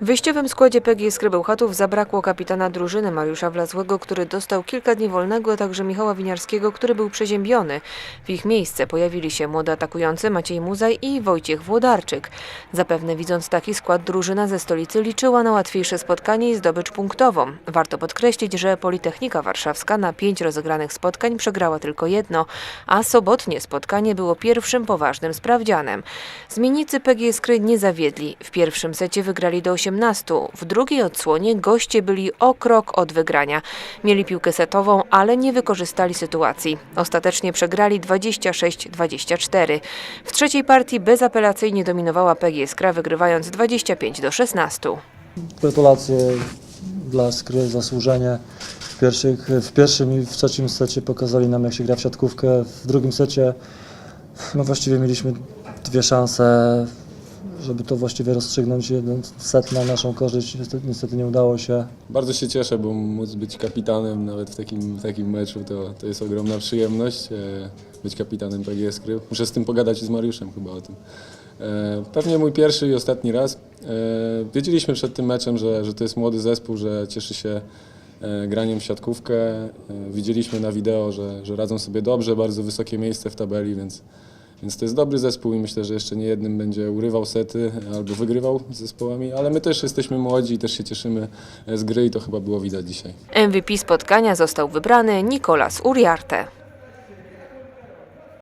W wyjściowym składzie PGS Krybełchatów zabrakło kapitana drużyny Mariusza Wlazłego, który dostał kilka dni wolnego, a także Michała Winiarskiego, który był przeziębiony. W ich miejsce pojawili się młody atakujący Maciej Muzaj i Wojciech Włodarczyk. Zapewne widząc taki skład drużyna ze stolicy liczyła na łatwiejsze spotkanie i zdobycz punktową. Warto podkreślić, że Politechnika Warszawska na pięć rozegranych spotkań przegrała tylko jedno, a sobotnie spotkanie było pierwszym poważnym sprawdzianem. Zmiennicy PGS Kry nie zawiedli. W pierwszym secie wygrali do 18, w drugiej odsłonie goście byli o krok od wygrania. Mieli piłkę setową, ale nie wykorzystali sytuacji. Ostatecznie przegrali 26-24. W trzeciej partii bezapelacyjnie dominowała PGS Kra, wygrywając 25 do 16. Gratulacje dla Skry, zasłużenie. W, pierwszych, w pierwszym i w trzecim secie pokazali nam, jak się gra w siatkówkę. W drugim secie no właściwie mieliśmy dwie szanse, żeby to właściwie rozstrzygnąć. Jeden set na naszą korzyść, niestety, niestety nie udało się. Bardzo się cieszę, bo móc być kapitanem nawet w takim, w takim meczu to, to jest ogromna przyjemność. E, być kapitanem PGS Kry. Muszę z tym pogadać z Mariuszem chyba o tym. E, pewnie mój pierwszy i ostatni raz. E, wiedzieliśmy przed tym meczem, że, że to jest młody zespół, że cieszy się graniem w siatkówkę. Widzieliśmy na wideo, że, że radzą sobie dobrze, bardzo wysokie miejsce w tabeli, więc, więc to jest dobry zespół i myślę, że jeszcze nie jednym będzie urywał sety albo wygrywał z zespołami, ale my też jesteśmy młodzi i też się cieszymy z gry i to chyba było widać dzisiaj. MVP spotkania został wybrany Nicolas Uriarte.